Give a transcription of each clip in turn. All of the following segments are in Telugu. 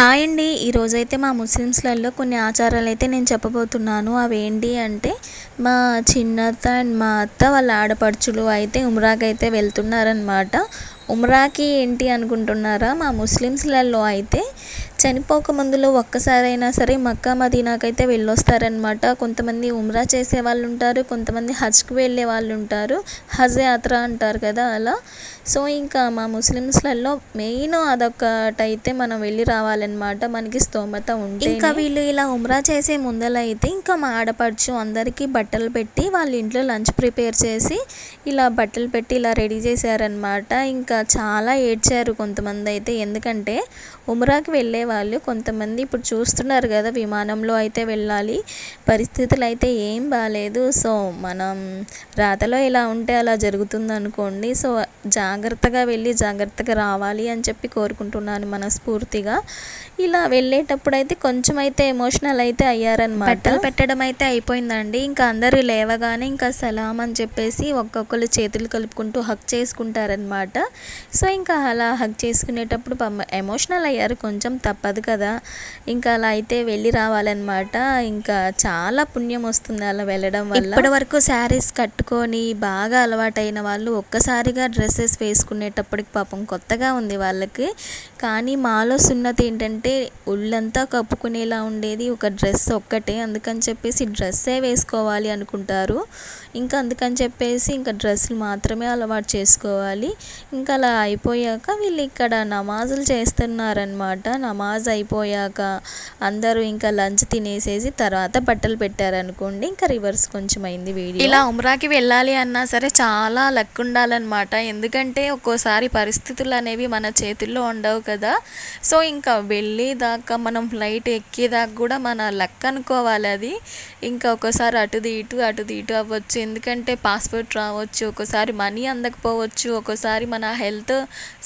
హాయ్ అండి. ఈరోజైతే మా ముస్లిమ్స్లలో కొన్ని ఆచారాలు అయితే నేను చెప్పబోతున్నాను. అవి ఏంటి అంటే మా చిన్నత్త అండ్ మా అత్త వాళ్ళ ఆడపడుచులు అయితే ఉమ్రాకి అయితే వెళ్తున్నారనమాట ఉమ్రాకి ఏంటి అనుకుంటున్నారా? మా ముస్లిమ్స్లలో అయితే చనిపోక ముందులో ఒక్కసారైనా సరే మక్కా మదీనాకైతే వెళ్ళొస్తారనమాట కొంతమంది ఉమ్రా చేసే వాళ్ళు ఉంటారు కొంతమంది హజ్కి వెళ్ళే వాళ్ళు ఉంటారు హజ్ యాత్ర అంటారు కదా అలా. సో ఇంకా మా ముస్లిమ్స్లలో మెయిన్ అదొకటైతే మనం వెళ్ళి రావాలన్నమాట. మనకి స్తోమత ఉంటే ఇంకా వీళ్ళు ఇలా ఉమ్రా చేసే ముందల అయితే ఇంకా మా ఆడపడుచు అందరికీ బట్టలు పెట్టి వాళ్ళ ఇంట్లో లంచ్ ప్రిపేర్ చేసి ఇలా బట్టలు పెట్టి ఇలా రెడీ చేశారనమాట ఇంకా చాలా ఏడ్చారు కొంతమంది అయితే. ఎందుకంటే ఉమ్రాకి వెళ్ళే వాళ్ళు కొంతమంది ఇప్పుడు చూస్తున్నారు కదా విమానంలో అయితే వెళ్ళాలి. పరిస్థితులు అయితే ఏం బాగాలేదు సో మనం రాతలో ఇలా ఉంటే అలా జరుగుతుంది అనుకోండి. సో జాగ్రత్తగా వెళ్ళి జాగ్రత్తగా రావాలి అని చెప్పి కోరుకుంటున్నాను మనస్ఫూర్తిగా. ఇలా వెళ్ళేటప్పుడు అయితే కొంచెం అయితే ఎమోషనల్ అయితే అయ్యారనమాట బట్టలు పెట్టడం అయితే అయిపోయిందండి. ఇంకా అందరూ లేవగానే ఇంకా సలాం అని చెప్పేసి ఒక్కొక్కరు చేతులు కలుపుకుంటూ హక్ చేసుకుంటారనమాట సో ఇంకా అలా హక్ చేసుకునేటప్పుడు ఎమోషనల్ అయ్యారు కొంచెం తప్పదు కదా. ఇంకా అలా అయితే వెళ్ళి రావాలన్నమాట. ఇంకా చాలా పుణ్యం వస్తుంది అలా వెళ్ళడం వల్ల. ఇప్పటి వరకు శారీస్ కట్టుకొని బాగా అలవాటైన వాళ్ళు ఒక్కసారిగా డ్రెస్సెస్ వేసుకునేటప్పటికి పాపం కొత్తగా ఉంది వాళ్ళకి. కానీ మాలో సున్నతి ఏంటంటే ఒళ్ళంతా కప్పుకునేలా ఉండేది. ఒక డ్రెస్ ఒక్కటే. అందుకని చెప్పేసి డ్రెస్సే వేసుకోవాలి అనుకుంటారు. ఇంకా అందుకని చెప్పేసి ఇంకా డ్రెస్సులు మాత్రమే అలవాటు చేసుకోవాలి. ఇంకా అలా అయిపోయాక వీళ్ళు ఇక్కడ నమాజులు చేస్తున్నారనమాట నమాజ్ అయిపోయాక అందరూ ఇంకా లంచ్ తినేసేసి తర్వాత బట్టలు పెట్టారనుకోండి ఇంకా రివర్స్ కొంచెం అయింది వీడియో. ఇలా ఉమ్రాకి వెళ్ళాలి అన్నా సరే చాలా లక్ ఉండాలన్నమాట. ఎందుకంటే ఒక్కోసారి పరిస్థితులు అనేవి మన చేతుల్లో ఉండవు కదా. సో ఇంకా వెళ్ళేదాకా మనం ఫ్లైట్ ఎక్కేదాకా కూడా మన లక్ అనుకోవాలి అది. ఇంకా ఒక్కోసారి అటుది ఇటు అటుది ఇటు అవ్వచ్చు. ఎందుకంటే పాస్పోర్ట్ రావచ్చు ఒక్కోసారి మనీ అందకపోవచ్చు ఒక్కోసారి మన హెల్త్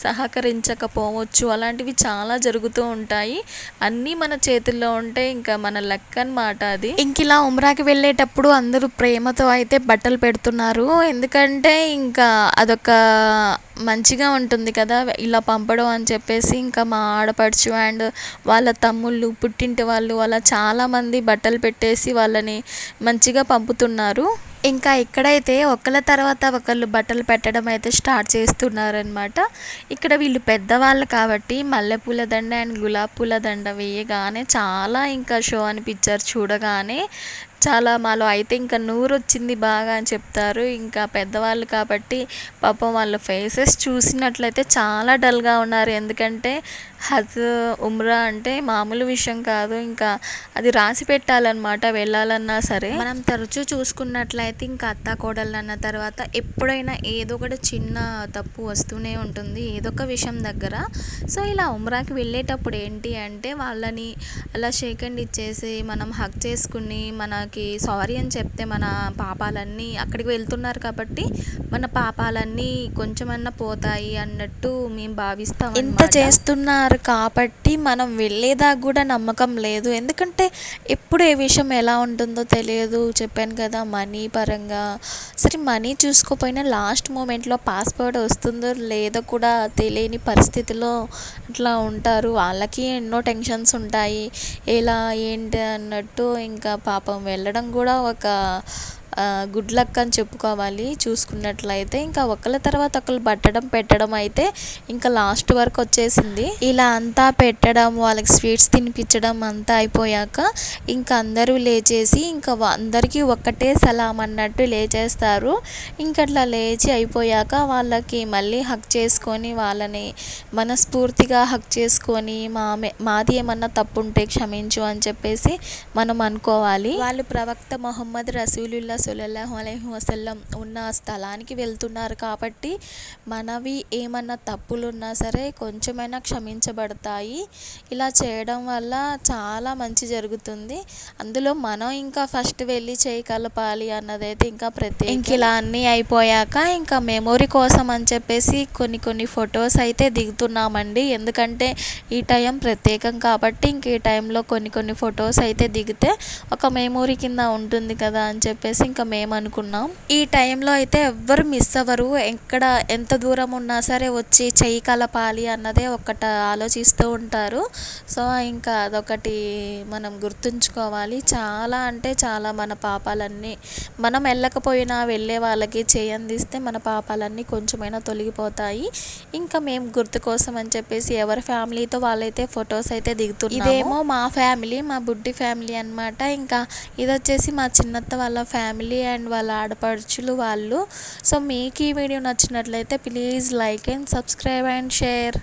సహకరించకపోవచ్చు. అలాంటివి చాలా జరుగుతూ ఉంటాయి. అన్నీ మన చేతుల్లో ఉంటే ఇంకా మన లక్ అనమాట అది. ఇంక ఇలా ఉమ్రాకి వెళ్ళేటప్పుడు అందరూ ప్రేమతో అయితే బట్టలు పెడుతున్నారు. ఎందుకంటే ఇంకా అదొక మంచిగా ఉంటుంది కదా ఇలా పంపడం అని చెప్పేసి ఇంకా మా ఆడపడుచు అండ్ వాళ్ళ తమ్ముళ్ళు పుట్టింటి వాళ్ళు అలా చాలామంది బట్టలు పెట్టేసి వాళ్ళని మంచిగా పంపుతున్నారు. ఇంకా ఇక్కడైతే ఒకళ్ళ తర్వాత ఒకళ్ళు బట్టలు పెట్టడం అయితే స్టార్ట్ చేస్తున్నారనమాట ఇక్కడ వీళ్ళు పెద్దవాళ్ళు కాబట్టి మల్లెపూల దండ అండ్ గులాబీ పూల దండ వేయగానే చాలా ఇంకా షో అనిపించారు చూడగానే. చాలా మాలో అయితే ఇంకా నూరు వచ్చింది బాగా అని చెప్తారు. ఇంకా పెద్దవాళ్ళు కాబట్టి పాపం వాళ్ళ ఫేసెస్ చూసినట్లయితే చాలా డల్గా ఉన్నారు. ఎందుకంటే హజ్ ఉమ్రా అంటే మామూలు విషయం కాదు. ఇంకా అది రాసి పెట్టాలన్నమాట వెళ్ళాలన్నా సరే. మనం తరచూ చూసుకున్నట్లయితే ఇంకా అత్త కోడలు అన్న తర్వాత ఎప్పుడైనా ఏదో ఒకటి చిన్న తప్పు వస్తూనే ఉంటుంది. ఏదో ఒక విషయం దగ్గర. సో ఇలా ఉమ్రాకి వెళ్ళేటప్పుడు ఏంటి అంటే వాళ్ళని అలా షేక్ అండ్ ఇచ్చేసి మనం హక్ చేసుకుని మన మనకి సారీ అని చెప్తే మన పాపాలన్నీ అక్కడికి వెళ్తున్నారు కాబట్టి మన పాపాలన్నీ కొంచెమన్నా పోతాయి అన్నట్టు మేము భావిస్తాం ఎంత చేస్తున్నారు కాబట్టి మనం వెళ్ళేదాకా కూడా నమ్మకం లేదు. ఎందుకంటే ఎప్పుడు ఏ విషయం ఎలా ఉంటుందో తెలియదు. చెప్పాను కదా మనీ పరంగా. సరే మనీ చూసుకోపోయినా లాస్ట్ మూమెంట్లో పాస్పోర్ట్ వస్తుందో లేదో కూడా తెలియని పరిస్థితిలో అట్లా ఉంటారు. వాళ్ళకి ఎన్నో టెన్షన్స్ ఉంటాయి. ఎలా ఏంటి అన్నట్టు ఇంకా పాపం వెళ్ళడం కూడా ఒక గుడ్ లక్ అని చెప్పుకోవాలి. చూసుకున్నట్లయితే ఇంకా ఒకళ్ళ తర్వాత ఒకళ్ళు పట్టడం పెట్టడం అయితే ఇంకా లాస్ట్ వరకు వచ్చేసింది. ఇలా అంతా పెట్టడం వాళ్ళకి స్వీట్స్ తినిపించడం అంతా అయిపోయాక ఇంకా అందరూ లేచేసి ఇంకా అందరికీ ఒక్కటే సలాం అన్నట్టు లేచేస్తారు. ఇంకా అట్లా లేచి అయిపోయాక వాళ్ళకి మళ్ళీ హక్ చేసుకొని వాళ్ళని మనస్ఫూర్తిగా హక్ చేసుకొని మామే మాది ఏమన్నా తప్పు ఉంటే క్షమించు అని చెప్పేసి మనం అనుకోవాలి. వాళ్ళు ప్రవక్త మొహమ్మద్ రసూలుల్లా సొల్లల్లాహు అలైహి వసల్లం ఉన్న స్థలానికి వెళ్తున్నారు కాబట్టి మనవి ఏమన్నా తప్పులు ఉన్నా సరే కొంచెమైనా క్షమించబడతాయి. ఇలా చేయడం వల్ల చాలా మంచి జరుగుతుంది. అందులో మనం ఇంకా ఫస్ట్ వెళ్ళి చేయగలపాలి అన్నదైతే ఇంకా ప్రతి ఇంక ఇలా అన్నీ అయిపోయాక ఇంకా మెమొరీ కోసం అని చెప్పేసి కొన్ని కొన్ని ఫొటోస్ అయితే దిగుతున్నామండి. ఎందుకంటే ఈ టైం ప్రత్యేకం కాబట్టి ఇంక ఈ టైంలో కొన్ని కొన్ని ఫొటోస్ అయితే దిగితే ఒక మెమొరీ కింద ఉంటుంది కదా అని చెప్పేసి ఇంకా మేము అనుకున్నాం ఈ టైంలో అయితే ఎవ్వరు మిస్ అవ్వరు. ఎక్కడ ఎంత దూరం ఉన్నా సరే వచ్చి చెయ్యి కలపాలి అన్నదే ఒకట ఆలోచిస్తూ ఉంటారు. సో ఇంకా అదొకటి మనం గుర్తుంచుకోవాలి. చాలా అంటే చాలా మన పాపాలన్నీ మనం వెళ్ళకపోయినా వెళ్ళే వాళ్ళకి చేయందిస్తే మన పాపాలన్నీ కొంచెమైనా తొలగిపోతాయి. ఇంకా మేము గుర్తు కోసం అని చెప్పేసి ఎవరి ఫ్యామిలీతో వాళ్ళైతే ఫొటోస్ అయితే దిగుతున్నాము. ఇదేమో మా ఫ్యామిలీ మా బుడ్డి ఫ్యామిలీ అన్నమాట. ఇంకా ఇది వచ్చేసి మా చిన్నత్త వాళ్ళ ఫ్యామిలీ. ఫ్యామిలీ అండ్ వాళ్ళ ఆడపడుచులు వాళ్ళు. సో మీకు ఈ వీడియో నచ్చినట్లయితే please like and subscribe and share